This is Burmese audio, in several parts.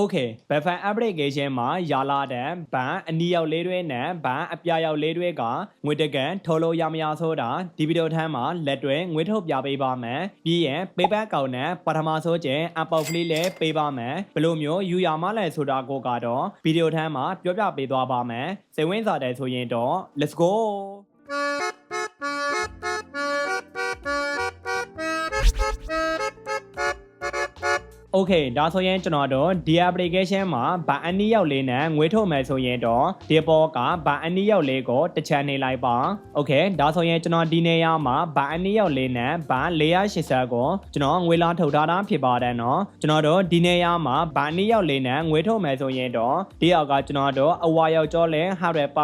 Okay ဘက်ဖန် application မှာယာလာတဲ့ဘန်အနီရောက်လေးတွေနဲ့ဘန်အပြာရောက်လေးတွေကငွေတကန်ထုတ်လို့ရမရဆိုတာဒီဗီဒီယိုထမ်းမှာလက်တွဲငွေထုတ်ပြပေးပါမယ်ပြီးရင် payback ကောင်နဲ့ပထမဆုံးကျင် Apple Free လည်းပေးပါမယ်ဘယ်လိုမျိုးယူရမလဲဆိုတာကိုကတော့ဗီဒီယိုထမ်းမှာပြောပြပေးသွားပါမယ်စိတ်ဝင်စားတယ်ဆိုရင်တော့ let's go Okay ဒါဆိုရင်ကျွန်တော်တို့ဒီ application မှာဗန်အနီးရောက်လေးနဲ့ငွေထုတ်မယ်ဆိုရင်တော့ဒီပေါ်ကဗန်အနီးရောက်လေးကိုတစ်ချန်နေလိုက်ပါ Okay ဒါဆိုရင်ကျွန်တော်ဒီနေရာမှာဗန်အနီးရောက်လေးနဲ့ဗန်480ကိုကျွန်တော်ငွေလာထုတ်ထားတာဖြစ်ပါတယ်နော်ကျွန်တော်တို့ဒီနေရာမှာဗန်အနီးရောက်လေးနဲ့ငွေထုတ်မယ်ဆိုရင်တော့ဒီအောက်ကကျွန်တော်တို့အဝါရောက်ကျော်လဲ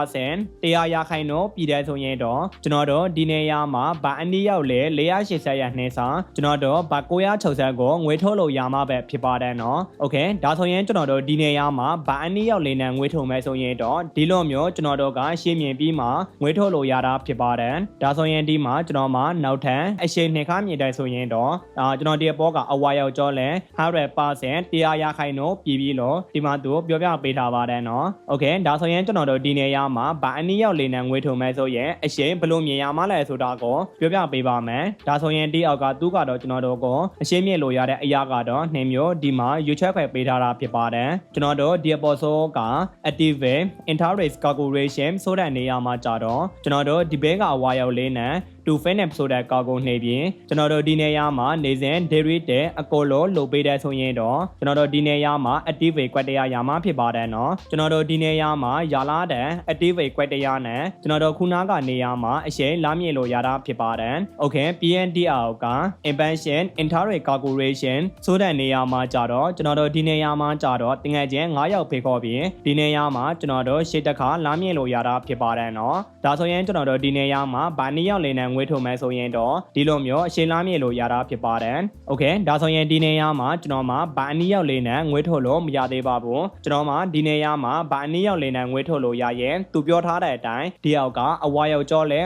100%တရားရခိုင်တော့ပြည်တယ်ဆိုရင်တော့ကျွန်တော်တို့ဒီနေရာမှာဗန်အနီးရောက်လဲ480ရနှင်းစာကျွန်တော်တို့ဗန်960ကိုငွေထုတ်လို့ရမှာပဲဖြစ်ပါတယ်နော်။ Okay ဒါဆိုရင်ကျွန်တော်တို့ဒီနေရာမှာဗန်အနည်းရောက်လေးနဲ့ငွေထုတ်မယ်ဆိုရင်တော့ဒီလိုမျိုးကျွန်တော်တို့ကရှင်းမြင်ပြီးမှငွေထုတ်လို့ရတာဖြစ်ပါတယ်။ဒါဆိုရင်ဒီမှာကျွန်တော်မှာနောက်ထပ်အရှိန်နှစ်ခါမြင်တိုင်းဆိုရင်တော့အာကျွန်တော်ဒီအပေါ်ကအဝါရောက်ကြောလဲ100%တရားရခိုင်တော့ပြည်ပြီးလို့ဒီမှာသူပြောပြပေးထားပါတယ်နော်။ Okay ဒါဆိုရင်ကျွန်တော်တို့ဒီနေရာမှာဗန်အနည်းရောက်လေးနဲ့ငွေထုတ်မယ်ဆိုရင်အရှိန်ဘယ်လိုမြင်ရမလဲဆိုတာကိုပြောပြပေးပါမယ်။ဒါဆိုရင်ဒီအောက်ကသူကတော့ကျွန်တော်တို့ကိုအရှိန်မြင်လို့ရတဲ့အရာကတော့နှင်းမျိုးဒီမှာရွေးချယ်ခွင့်ပေးထားတာဖြစ်ပါတယ်ကျွန်တော်တို့ဒီအပေါ်ဆိုက active interface calculation ဆိုတဲ့နေရာမှာကြတော့ကျွန်တော်တို့ဒီဘဲကအဝါရောက်လေးနဲ့ တူဖဲနဲ့ဆိုတဲ့ကာကိုနှိပ်ပြင်ကျွန်တော်တို့ဒီနေရာမှာနေစဉ်ဒေရီတဲ့အကောလောလုပ်ပေးတဲ့ဆိုရင်တော့ကျွန်တော်တို့ဒီနေရာမှာ active ကွက်တရားရာမဖြစ်ပါတယ်နော်ကျွန်တော်တို့ဒီနေရာမှာရာလာတဲ့ active ကွက်တရားနဲ့ကျွန်တော်တို့ခုနကနေရာမှာအရှိန်လာမြင့်လို့ရတာဖြစ်ပါတယ်။ Okay PNDR က expansion interior corporation ဆိုတဲ့နေရာမှာကြတော့ကျွန်တော်တို့ဒီနေရာမှာကြတော့တင်ငယ်ချင်း9ယောက်ဖေခေါ်ပြီးဒီနေရာမှာကျွန်တော်တို့ရှေ့တစ်ခါလာမြင့်လို့ရတာဖြစ်ပါတယ်နော်။ဒါဆိုရင်ကျွန်တော်တို့ဒီနေရာမှာဘာနှစ်ယောက်လည်နဲ့ငွေထုတ်မယ်ဆိုရင်တော့ဒီလိုမျိုးအရှင်းလားမြေလို့ရတာဖြစ်ပါတယ်။ Okay ဒါဆိုရင်ဒီနေရာမှာကျွန်တော်မှာဗာအနီးရောက်လေးနဲ့ငွေထုတ်လို့မရသေးပါဘူး။ကျွန်တော်မှာဒီနေရာမှာဗာအနီးရောက်လေးနဲ့ငွေထုတ်လို့ရရင်သူပြောထားတဲ့အတိုင်းဒီအောက်ကအဝါရောက်ကျော်လဲ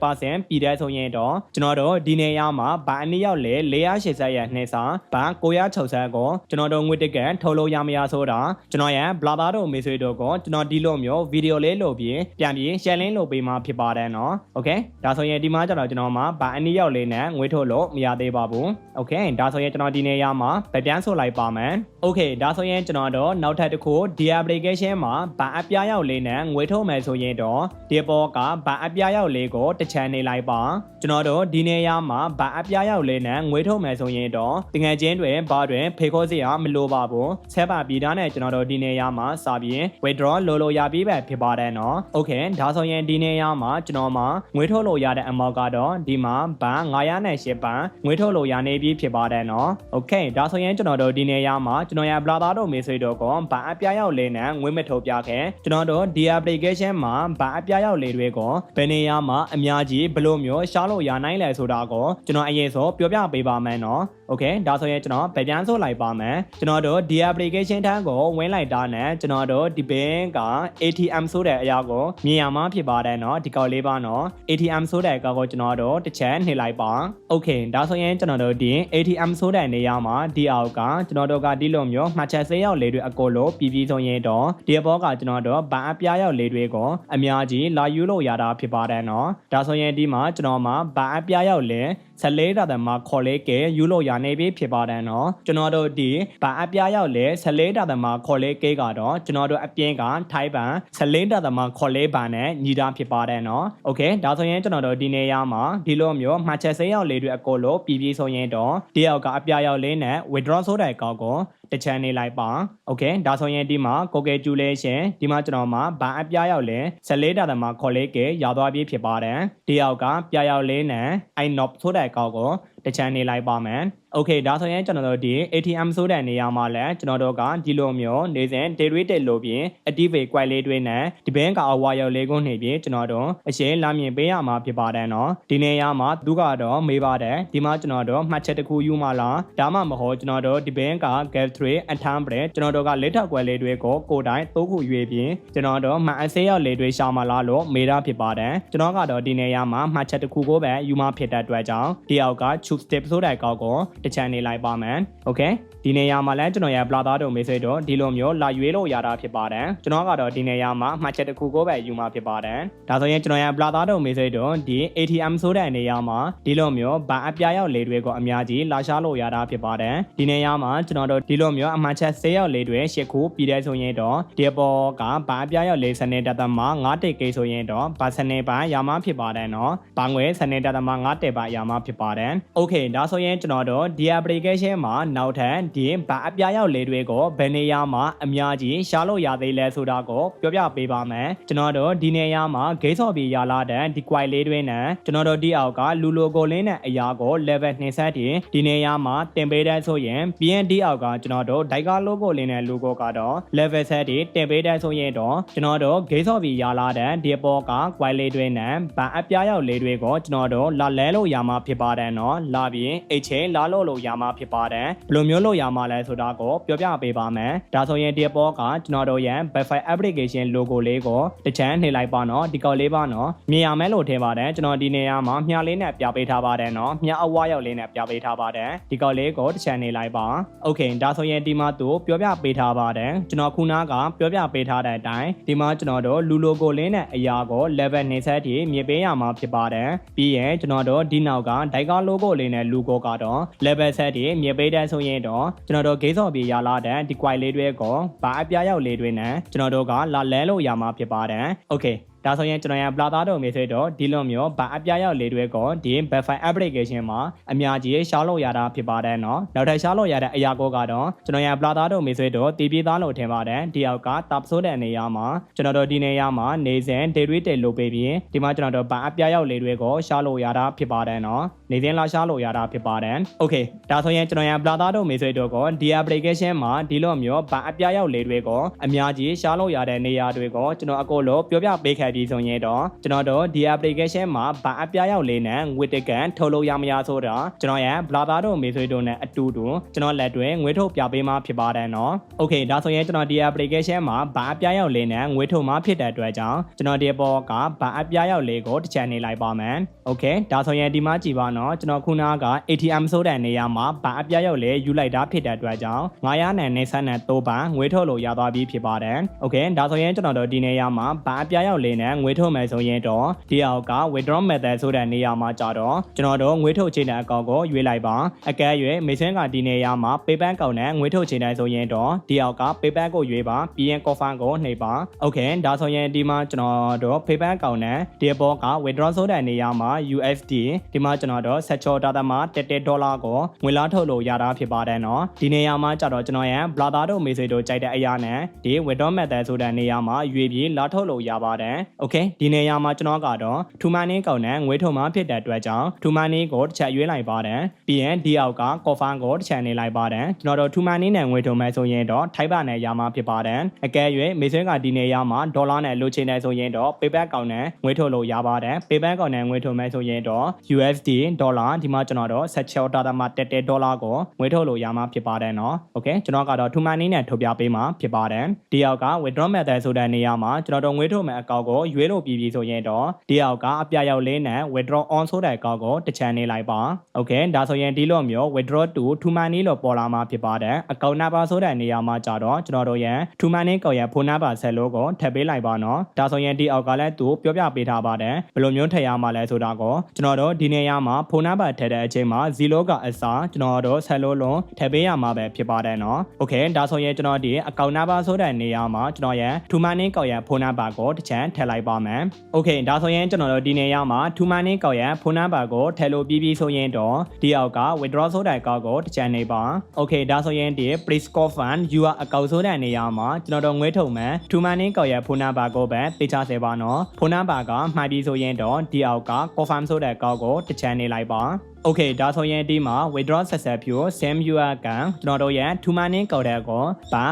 100%ပြည်တဲ့ဆိုရင်တော့ကျွန်တော်တို့ဒီနေရာမှာဗာအနီးရောက်လဲ480ရနှိစာဗာ960ကိုကျွန်တော်တို့ငွေတက်ကန်ထုတ်လို့ရမရဆိုတာကျွန်တော်ရဲ့ blogger တို့မေဆွေတို့ကိုကျွန်တော်ဒီလိုမျိုးဗီဒီယိုလေးလုပ်ပြီးပြန်ပြီး share link လုပ်ပေးမှဖြစ်ပါတယ်နော်။ Okay ဒါဆိုရင်ဒီမှာကျတော့ကျွန်တော်မှာဗာအနီးရောက်လေးနဲ့ငွေထုတ်လို့မရသေးပါဘူး။ Okay ဒါဆိုရင်ကျွန်တော်ဒီနေရာမှာဗပြန်ဆိုလိုက်ပါမယ်။ Okay ဒါဆိုရင်ကျွန်တော်တို့နောက်ထပ်တစ်ခုဒီ application မှာဗာအပြားရောက်လေးနဲ့ငွေထုတ်မယ်ဆိုရင်တော့ဒီပေါ်ကဗာအပြားရောက်လေးကိုတစ်ချန်နေလိုက်ပါ။ကျွန်တော်တို့ဒီနေရာမှာဗာအပြားရောက်လေးနဲ့ငွေထုတ်မယ်ဆိုရင်တော့တငယ်ချင်းတွေဘာတွင်ဖေခိုးစရာမလိုပါဘူး။ဆက်ပါပြီးသားနဲ့ကျွန်တော်တို့ဒီနေရာမှာစာပြီး withdraw လိုလိုရပြီးပဲဖြစ်ပါတယ်နော်။ Okay ဒါဆိုရင်ဒီနေရာမှာကျွန်တော်မှာငွေထုတ်လို့ရတဲ့အမောက်ကတော့ဒီမှာဘန်908ဘန်ငွေထုတ်လို့ရနေပြီဖြစ်ပါတယ်နော်။ Okay ဒါဆိုရင်ကျွန်တော်တို့ဒီနေရာမှာကျွန်တော်ရဲ့ brother တို့မေဆွေတို့ကဘန်အပြားရောက်လေးနဲ့ငွေမထုတ်ပြခဲ့ကျွန်တော်တို့ဒီ application မှာဘန်အပြားရောက်လေးတွေကိုဘယ်နေရာမှာအများကြီးဘယ်လိုမျိုးရှားလို့ရနိုင်လဲဆိုတာကိုကျွန်တော်အရင်ဆုံးပြောပြပေးပါမယ်နော်။ Okay ဒါဆိုရင်ကျွန်တော်ဗပြန်ဆိုလိုက်ပါမယ်ကျွန်တော်တို့ဒီ application ထမ်းကိုဝင်လိုက်တာနဲ့ကျွန်တော်တို့ဒီဘင်းက ATM ဆိုတဲ့အရာကိုမြင်ရမှာဖြစ်ပါတယ်နော်ဒီကောက်လေးပါနော် ATM ဆိုတဲ့အကောက်ကိုကျွန်တော်တို့တစ်ချက်နှိပ်လိုက်ပါ Okay ဒါဆိုရင်ကျွန်တော်တို့ဒီ ATM ဆိုတဲ့နေရာမှာဒီအောက်ကကျွန်တော်တို့ကဒီလိုမျိုးမှတ်ချက်စေးရောက်လေတွေအကုန်လုံးပြည်ပြီးဆိုရင်တော့ဒီဘောကကျွန်တော်တို့ဗန်အပြားရောက်လေတွေကိုအများကြီးလာယူလို့ရတာဖြစ်ပါတယ်နော်ဒါဆိုရင်ဒီမှာကျွန်တော်မှာဗန်အပြားရောက်လေ 14တာတမှာခေါ်လေးကယူလို့ရနေပြီဖြစ်ပါတယ်နော်ကျွန်တော်တို့ဒီဗန်အပြားရောက်လေ14တာတမှာခေါ်လေးကေကတော့ကျွန်တော်တို့အပြင်ကထိုင်းဘန်14တာတမှာခေါ်လေးဘန်နဲ့ညီတာဖြစ်ပါတယ်နော်โอเคဒါဆိုရင်ကျွန်တော်တို့ဒီနေရာမှာဒီလိုမျိုးမှတ်ချက်စေးရောက်လေးတွေအကုန်လုံးပြည်ပြီးဆိုရင်တော့တယောက်ကအပြားရောက်လေးနဲ့ withdraw ဆိုတဲ့အကောက်ကို တစ်ချန်နေလိုက်ပါโอเคဒါဆိုရင်ဒီမှာ calculation ဒီမှာကျွန်တော်မှာဗန်အပြားရောက်လဲ14တာတမှာခေါ်လေးကရသွားပြီဖြစ်ပါတယ်တယောက်ကပြားရောက်လေးနဲ့ i knob ဆိုတဲ့အကောက်ကိုတစ်ချန်နေလိုက်ပါမယ် Okay ဒါဆိုရင်ကျွန်တော်တို့ဒီ ATM ဆိုတဲ့နေရာမှာလည်းကျွန်တော်တို့ကဒီလိုမျိုးနေစဉ် day rate လို့ပြင် activate ကွက်လေးတွင်းနဲ့ဒီဘင်းက wire လေးကုန်းနေပြင်ကျွန်တော်တို့အရင်လာမြင်ပေးရမှာဖြစ်ပါတယ်နော်ဒီနေရာမှာသူကတော့မေးပါတယ်ဒီမှာကျွန်တော်တို့မှတ်ချက်တစ်ခုယူမှလားဒါမှမဟုတ်ကျွန်တော်တို့ဒီဘင်းက gallery အထမ်းပရဲကျွန်တော်တို့ကလက်ထပ်ကွက်လေးတွေကိုကိုတိုင်းသုံးခုရွေးပြင်ကျွန်တော်တို့မှန်အစေးရောက်လေးတွေရှာမှလားလို့မေးတာဖြစ်ပါတယ်ကျွန်တော်ကတော့ဒီနေရာမှာမှတ်ချက်တစ်ခုကိုပဲယူမှဖြစ်တဲ့အတွက်ကြောင့်ဒီအောက်က choose step ဆိုတဲ့ကောက်ကိုတစ်ချက်နေလိုက်ပါမယ်။ Okay ဒီနေရာမှာလည်းကျွန်တော်ရဲ့ blog သားတို့မေးဆွဲတော့ဒီလိုမျိုးလာရွေးလို့ရတာဖြစ်ပါတယ်။ကျွန်တော်ကတော့ဒီနေရာမှာမှတ်ချက်တစ်ခုကိုပဲယူမှာဖြစ်ပါတယ်။ဒါဆိုရင်ကျွန်တော်ရဲ့ blog သားတို့မေးဆွဲတော့ဒီ ATM ဆိုတဲ့နေရာမှာဒီလိုမျိုးဗန်အပြာရောက်လေတွေကိုအများကြီးလာရှားလို့ရတာဖြစ်ပါတယ်။ဒီနေရာမှာကျွန်တော်တို့ဒီလိုမျိုးအမှတ်ချက်၁၀ရောက်လေတွေ၈ခုပြည်တဲ့ဆိုရင်တော့ဒီအပေါ်ကဗန်အပြာရောက်လေစနေတသမ9တိတ်ကိဆိုရင်တော့ဗန်စနေပိုင်းရာမဖြစ်ပါတယ်နော်။ဗန်ငွေစနေတသမ9တိတ်ပိုင်းရာမဖြစ်ပါတယ်။ Okay ဒါဆိုရင်ကျွန်တော်တို့ဒီ application မှာနောက်ထပ်ဒီဗန်အပြားရောက်လေတွေကိုဘယ်နေရာမှာအများကြီးရှားလို့ရသေးလဲဆိုတာကိုပြောပြပေးပါမယ်ကျွန်တော်တို့ဒီနေရာမှာ gate ဆော့ပြီးရလာတဲ့ဒီ quite လေးတွေနဲ့ကျွန်တော်တို့ဒီအောက်ကလူလိုကိုလင်းတဲ့အရာကို level 20တင်ဒီနေရာမှာတင်ပေးတဲ့ဆိုရင် BND အောက်ကကျွန်တော်တို့ Daiga logo လင်းတဲ့ logo ကတော့ level 7တင်တင်ပေးတဲ့ဆိုရင်တော့ကျွန်တော်တို့ gate ဆော့ပြီးရလာတဲ့ဒီပေါ်က quite လေးတွေနဲ့ဗန်အပြားရောက်လေးတွေကိုကျွန်တော်တို့လာလဲလို့ရမှာဖြစ်ပါတယ်နော်လာပြီးအချိန်လာလလို့ရမှာဖြစ်ပါတယ်ဘယ်လိုမျိုးလို့ရမှာလဲဆိုတာကိုပြောပြပေးပါမယ်ဒါဆိုရင်ဒီပေါ်ကကျွန်တော်တို့ရဲ့ Wi-Fi application logo လေးကိုတစ်ချမ်းနှိပ်လိုက်ပါနော်ဒီကောက်လေးပါနော်မြင်ရမယ်လို့ထင်ပါတယ်ကျွန်တော်ဒီနေရာမှာမြားလေးနဲ့ပြပေးထားပါတယ်နော်မြားအဝါရောက်လေးနဲ့ပြပေးထားပါတယ်ဒီကောက်လေးကိုတစ်ချမ်းနှိပ်လိုက်ပါโอเคဒါဆိုရင်ဒီမှာသူပြောပြပေးထားပါတယ်ကျွန်တော်ခုနကပြောပြပေးထားတဲ့အတိုင်းဒီမှာကျွန်တော်တို့လူ logo လေးနဲ့အရာကို level 20ထိမြင်ပေးရမှာဖြစ်ပါတယ်ပြီးရင်ကျွန်တော်တို့ဒီနောက်က Daiga logo လေးနဲ့ logo ကတော့ level set တွေမြေပေးတန်းဆိုရင်တော့ကျွန်တော်တို့ဂိတ်ဆော်ပြေရလာတဲ့ဒီ quite လေးတွေကဘာအပြားရောက်လေးတွေနဲ့ကျွန်တော်တို့ကလာလဲလို့ရမှာဖြစ်ပါတယ်။ Okay ဒါဆိုရင်ကျွန်တော်ရပလာသားတော်မြေဆွဲတော့ဒီလွန်မျိုးဘာအပြရောက်လေတွဲကောဒီ Buffer application မှာအများကြီးရှားလို့ရတာဖြစ်ပါတယ်နော်နောက်ထပ်ရှားလို့ရတဲ့အရာကောကတော့ကျွန်တော်ရပလာသားတော်မြေဆွဲတော့တည်ပြေးသားလို့ထင်ပါတယ်ဒီအောက်ကတပ်ဆိုးတဲ့နေရာမှာကျွန်တော်တို့ဒီနေရာမှာနေစဉ် day rate တယ်လို့ပေးပြီးဒီမှာကျွန်တော်တို့ဘာအပြရောက်လေတွဲကောရှားလို့ရတာဖြစ်ပါတယ်နော်နေစဉ်လာရှားလို့ရတာဖြစ်ပါတယ်။ Okay ဒါဆိုရင်ကျွန်တော်ရပလာသားတို့မေဆွေတို့ကဒီ application မှာဒီလိုမျိုးဘာအပြရောက်လေတွေက အများကြီးရှားလို့ရတဲ့နေရာတွေကကျွန်တော်အကုန်လုံးပြောပြပေးခဲ့ပြီးဆိုရင်တော့ကျွန်တော်တို့ဒီ application မှာဗာအပြားရောက်လေးနဲ့ငွေတကန်ထုတ်လို့ရမရဆိုတော့ကျွန်တော်ရဲ့ blogger တို့မေဆွေတို့နဲ့အတူတူကျွန်တော်လက်တွဲငွေထုတ်ပြပေးမှဖြစ်ပါတယ်နော်။ Okay ဒါဆိုရင်ကျွန်တော်ဒီ application မှာဗာအပြားရောက်လေးနဲ့ငွေထုတ်မှဖြစ်တဲ့အတွက်ကြောင့်ကျွန်တော်ဒီပေါ်ကဗာအပြားရောက်လေးကိုတစ်ချက်နေလိုက်ပါမယ်။ Okay ဒါဆိုရင်ဒီမှာကြည်ပါနော်ကျွန်တော်ခုနက ATM ဆိုတဲ့နေရာမှာဗာအပြားရောက်လေးယူလိုက်တာဖြစ်တဲ့အတွက်ကြောင့်900နဲ့နေဆက်နဲ့3ပန်ငွေထုတ်လို့ရသွားပြီဖြစ်ပါတယ်။ Okay ဒါဆိုရင်ကျွန်တော်တို့ဒီနေရာမှာဗာအပြားရောက်လေးနဲ့ငွေထုတ်မယ်ဆိုရင်တော့ဒီအောက်က withdraw method ဆိုတဲ့နေရာမှာကြတော့ကျွန်တော်တို့ငွေထုတ်ချိန်တဲ့အကောင့်ကိုရွေးလိုက်ပါအကဲ၍မေဆင်းကဒီနေရာမှာ PayPal ကောင့်နဲ့ငွေထုတ်ချိန်တိုင်းဆိုရင်တော့ဒီအောက်က PayPal ကိုရွေးပါပြီးရင် confirm ကိုနှိပ်ပါ Okay ဒါဆိုရင်ဒီမှာကျွန်တော်တို့ PayPal ကောင့်နဲ့ဒီဘောက withdraw ဆိုတဲ့နေရာမှာ USD ဒီမှာကျွန်တော်တို့ဆက်ချောတာသမတက်ဒေါ်လာကိုငွေလားထုတ်လို့ရတာဖြစ်ပါတယ်နော်ဒီနေရာမှာကြတော့ကျွန်တော်ရဲ့ blogger တို့မေဆွေတို့ကြိုက်တဲ့အရာနဲ့ဒီ withdraw method ဆိုတဲ့နေရာမှာရွေးပြီးလားထုတ်လို့ရပါတယ်။ Okay ဒီနေရာမှာကျွန်တော်ကတော့ထူမန်နင်းကောင်နဲ့ငွေထုံမှဖြစ်တဲ့အတွက်ကြောင့်ထူမန်နင်းကိုတစ်ချက်ရွေးလိုက်ပါတယ်။ပြီးရင်ဒီအောက်ကကော်ဖန်ကိုတစ်ချက်နေလိုက်ပါတယ်။ကျွန်တော်တို့ထူမန်နင်းနဲ့ငွေထုံမှဆိုရင်တော့ထိုက်ပါနဲ့ရာမှာဖြစ်ပါတယ်။အကယ်၍မေဆွဲကဒီနေရာမှာဒေါ်လာနဲ့လိုချင်တယ်ဆိုရင်တော့ PayPal ကောင်နဲ့ငွေထုံလို့ရပါတယ်။ PayPal ကောင်နဲ့ငွေထုံမှဆိုရင်တော့ USD ဒေါ်လာဒီမှာကျွန်တော်တို့16ဒေါ်လာမှတက်တဲ့ဒေါ်လာကိုငွေထုံလို့ရမှာဖြစ်ပါတယ်နော်။ Okay ကျွန်တော်ကတော့ထူမန်နင်းနဲ့ထုတ်ပြပေးမှာဖြစ်ပါတယ်။ဒီအောက်က withdraw method ဆိုတဲ့နေရာမှာကျွန်တော်တို့ငွေထုံမှအကောင့်ကိုကိုရွေးလို့ပြီးပြီဆိုရင်တော့ဒီအောက်ကအပြရောက်လေးနဲ့ withdraw on ဆိုတဲ့အကောက်ကိုတစ်ချန်နေလိုက်ပါ okay ဒါဆိုရင်ဒီလိုမျိုး withdraw to to money လို့ပေါ်လာမှာဖြစ်ပါတယ်အကောက် number ဆိုတဲ့နေရာမှာကြတော့ကျွန်တော်တို့ရဲ့ to money ကောက်ရဲ့ phone number ဆက်လို့ကိုထည့်ပေးလိုက်ပါနော်ဒါဆိုရင်ဒီအောက်ကလည်းသူပြောပြပေးထားပါတယ်ဘယ်လိုမျိုးထည့်ရမှာလဲဆိုတာကိုကျွန်တော်တို့ဒီနေရာမှာ phone number ထည့်တဲ့အချိန်မှာ0ကအစားကျွန်တော်တို့ဆက်လို့လုံးထည့်ပေးရမှာပဲဖြစ်ပါတယ်နော် okay ဒါဆိုရင်ကျွန်တော်ဒီအကောက် number ဆိုတဲ့နေရာမှာကျွန်တော်ရဲ့ to money ကောက်ရဲ့ phone number ကိုတစ်ချန်ထည့်လိုက်ပါမယ် okay ဒါဆိုရင်ကျွန်တော်တို့ဒီနေရာမှာထူမန်းနင်းကောက်ရဲ့ဖုန်းနံပါတ်ကိုထည့်လို့ပြီးပြီးဆိုရင်တော့ဒီအောက်က withdraw ဆိုတဲ့ကောက်ကိုတစ်ချန်နေပါ okay ဒါဆိုရင်ဒီ please call fund you are အကောက်ဆိုတဲ့နေရာမှာကျွန်တော်တို့ငွေထုတ်မယ်ထူမန်းနင်းကောက်ရဲ့ဖုန်းနံပါတ်ကိုပဲသိချစေပါနော်ဖုန်းနံပါတ်ကမှားပြီးဆိုရင်တော့ဒီအောက်က confirm ဆိုတဲ့ကောက်ကိုတစ်ချန်နေလိုက်ပါ Okay ဒါဆိုရင်ဒီမှာ withdraw success view same UR ကကျွန်တော်တို့ရဲ့ two money ကောက်တဲ့ကိုဘာ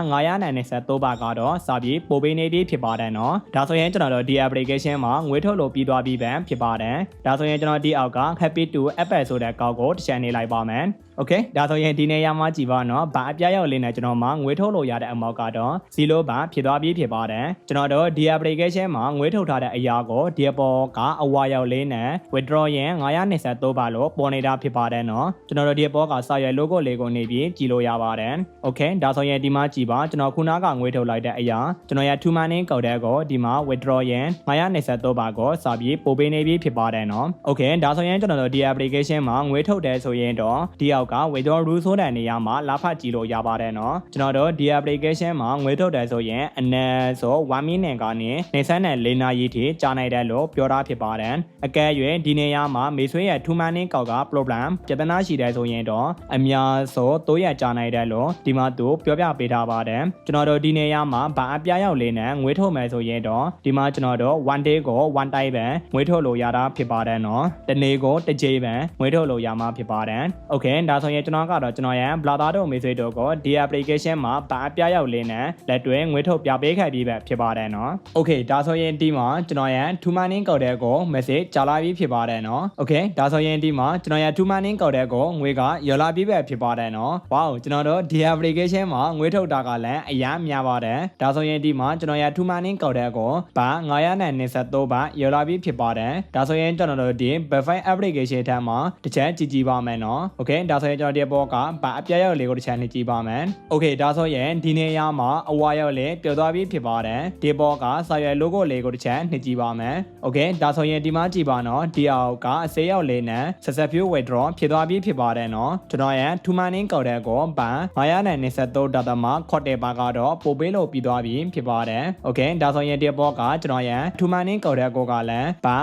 993ဘတ်ကတော့စာပြီးပို့ပေးနေပြီဖြစ်ပါတယ်နော်ဒါဆိုရင်ကျွန်တော်တို့ဒီ application မှာငွေထုတ်လို့ပြီးသွားပြီးပဲဖြစ်ပါတယ်ဒါဆိုရင်ကျွန်တော်ဒီအောက်က happy to apple ဆိုတဲ့ကောက်ကိုတစ်ချန်နေလိုက်ပါမယ်โอเคဒါဆိုရင်ဒီနေရာမှာကြည်ပါနော်ဘာအပြရောက်လေးနဲ့ကျွန်တော်မှငွေထုတ်လို့ရတဲ့အမောက်ကတော့0ဘာဖြစ်သွားပြီးဖြစ်ပါတယ်ကျွန်တော်တို့ဒီ application မှာငွေထုတ်ထားတဲ့အရာကိုဒီအပေါ်ကအဝါရောက်လေးနဲ့ withdraw ရင်923ပါလို့ပေါ်နေတာဖြစ်ပါတယ်နော်ကျွန်တော်တို့ဒီအပေါ်ကစာရွက် logo လေးကိုနေပြီးကြည်လို့ရပါတယ်โอเคဒါဆိုရင်ဒီမှာကြည်ပါကျွန်တော်ခုနကငွေထုတ်လိုက်တဲ့အရာကျွန်တော်ရ two money ကောက်တဲ့ကိုဒီမှာ withdraw ရင်923ပါကိုစာပြီးပို့ပေးနေပြီးဖြစ်ပါတယ်နော်โอเคဒါဆိုရင်ကျွန်တော်တို့ဒီ application မှာငွေထုတ်တယ်ဆိုရင်တော့ဒီအော ယောက်ကဝေတော် rule ဆိုတဲ့နေရာမှာလာဖတ်ကြည့်လို့ရပါတယ်နော်ကျွန်တော်တို့ဒီ application မှာငွေထုတ်တယ်ဆိုရင်အနက်ဆို1 minute ကနေနေဆန်းနဲ့၄နာရီထိကြာနိုင်တယ်လို့ပြောထားဖြစ်ပါတယ်အကယ်၍ဒီနေရာမှာမေဆွေးရဲ့ထူမန်းင်းကောက်က problem ပြဿနာရှိတယ်ဆိုရင်တော့အများဆိုတိုးရကြာနိုင်တယ်လို့ဒီမှာသူပြောပြပေးထားပါတယ်ကျွန်တော်တို့ဒီနေရာမှာဘာအပြားရောက်လေးနဲ့ငွေထုတ်မယ်ဆိုရင်တော့ဒီမှာကျွန်တော်တို့ one day ကို one time ပဲငွေထုတ်လို့ရတာဖြစ်ပါတယ်နော်တနေ့ကိုတစ်ကြိမ်ပဲငွေထုတ်လို့ရမှာဖြစ်ပါတယ် okay ဒါဒါဆိုရင်ကျွန်တော်ကတော့ကျွန်တော်ရန်ဘလာသားတို့မိတ်ဆွေတို့ကိုဒီ application မှာဗာအပြရောက်လင်းနဲ့လက်တွဲငွေထုတ်ပြပေးခဲ့ပြီးပဲဖြစ်ပါတယ်နော်။ Okay ဒါဆိုရင်ဒီမှာကျွန်တော်ရန် two mining ကောက်တဲ့ကို message ကြားလာပြီးဖြစ်ပါတယ်နော်။ Okay ဒါဆိုရင်ဒီမှာကျွန်တော်ရန် two mining ကောက်တဲ့ကိုငွေကရော်လာပြီးပဲဖြစ်ပါတယ်နော်။ Wow ကျွန်တော်တို့ဒီ application မှာငွေထုတ်တာကလည်းအများများပါတယ်။ဒါဆိုရင်ဒီမှာကျွန်တော်ရန် two mining ကောက်တဲ့ကိုဗာ923ဗာရော်လာပြီးဖြစ်ပါတယ်။ဒါဆိုရင်ကျွန်တော်တို့ဒီ Buffy application ထက်မှာတစ်ချက်ကြည့်ကြည့်ပါမယ်နော်။ Okay ဒါဆိုရင်ကျွန်တော်ဒီအပေါ်ကဗာအပြားရောက်လေးကိုတစ်ချက်နေကြည့်ပါမယ်။ Okay ဒါဆိုရင်ဒီနေရာမှာအဝါရောက်လေးပျော်သွားပြီးဖြစ်ပါတယ်။ဒီအပေါ်ကစာရွက် logo လေးကိုတစ်ချက်နေကြည့်ပါမယ်။ Okay ဒါဆိုရင်ဒီမှာကြည့်ပါနော်။ဒီအောက်ကအစေးရောက်လေးနဲ့ဆက်ဆက်ဖြိုး withdraw ဖြစ်သွားပြီးဖြစ်ပါတယ်နော်။ကျွန်တော်ရဲ့ထူမန်နင်းကော်တဲ့ကိုဗာ993ဒါသမခေါ်တဲ့ဘာကတော့ပို့ပေးလို့ပြီးသွားပြီးဖြစ်ပါတယ်။ Okay ဒါဆိုရင်ဒီအပေါ်ကကျွန်တော်ရဲ့ထူမန်နင်းကော်တဲ့ကိုကလည်းဗာ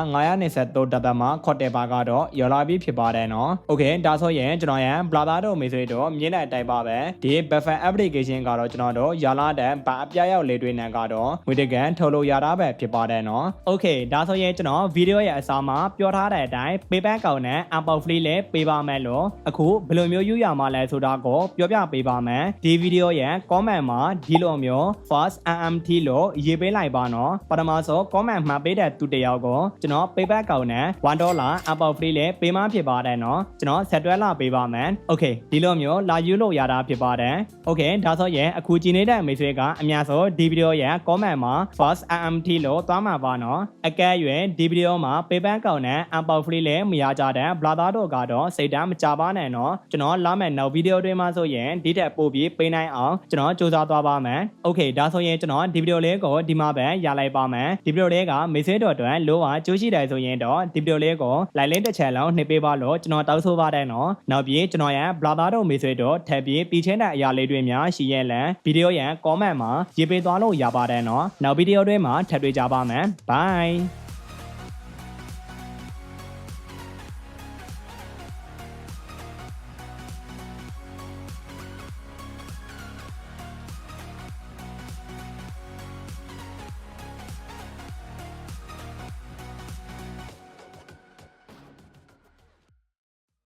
993ဒါသမခေါ်တဲ့ဘာကတော့ရော်လာပြီးဖြစ်ပါတယ်နော်။ Okay ဒါဆိုရင်ကျွန်တော်ရဲ့န်ဘလာသားတို့မိတ်ဆွေတို့မြင်းနဲ့တိုင်ပါပဲဒီ buffer application ကတော့ကျွန်တော်တို့ရာလာတန်ဘာအပြရောက်လေတွေနဲ့ကတော့ငွေတကန်ထုတ်လို့ရတာပဲဖြစ်ပါတယ်နော် okay ဒါဆိုရင်ကျွန်တော်ဗီဒီယိုရဲ့အစားမှာပြောထားတဲ့အတိုင်း PayPal ကောင်နဲ့ Apple Free လည်းပေးပါမယ်လို့အခုဘယ်လိုမျိုးယူရမှာလဲဆိုတာကိုပြောပြပေးပါမယ်ဒီဗီဒီယိုရဲ့ comment မှာဒီလိုမျိုး first MMT လို့ရေးပေးလိုက်ပါနော်ပထမဆုံး comment မှာပေးတဲ့သူတယောက်ကိုကျွန်တော် PayPal ကောင်နဲ့1 dollar Apple Free လည်းပေးမှဖြစ်ပါတယ်နော်ကျွန်တော်ဆက်တွဲလာပေးပါမယ်န်။ Okay ဒီလိုမျိုးလာယူလို့ရတာဖြစ်ပါတယ်။ Okay ဒါဆိုရင်အခုကြည်နေတဲ့အမိတ်ဆွေကအများဆုံးဒီဗီဒီယိုရဲ့ comment မှာ first MMT လို့သွားမှာပါနော်။အကယ်၍ဒီဗီဒီယိုမှာ PayPal ကောင်နဲ့ Apple Free လည်းမရကြတဲ့ Blader တို့ကတော့စိတ်တမ်းမကြပါနဲ့နော်။ကျွန်တော်လာမယ့်နောက်ဗီဒီယိုတွေမှာဆိုရင်ဒီထက်ပိုပြီးပေးနိုင်အောင်ကျွန်တော်စူးစမ်းသွားပါမယ်။ Okay ဒါဆိုရင်ကျွန်တော်ဒီဗီဒီယိုလေးကိုဒီမှာပဲရလိုက်ပါမယ်။ဒီဗီဒီယိုလေးကမိတ်ဆွေတို့အတွက်လိုအားကျိုးရှိတယ်ဆိုရင်တော့ဒီဗီဒီယိုလေးကို like လေးတစ်ချက်လုံးနှိပ်ပေးပါလို့ကျွန်တော်တောင်းဆိုပါတယ်နော်။နောက်ပြီးကျွန်တော်ရဲ့ blogger တို့မိတ်ဆွေတို့ထပ်ပြီးပြီးချင်းတဲ့အရာလေးတွေများရှိရဲ့လန်ဗီဒီယိုရဲ့ comment မှာရေးပေးသွားလို့ရပါတယ်နော်နောက်ဗီဒီယိုတွေမှာထပ်တွေ့ကြပါမယ် bye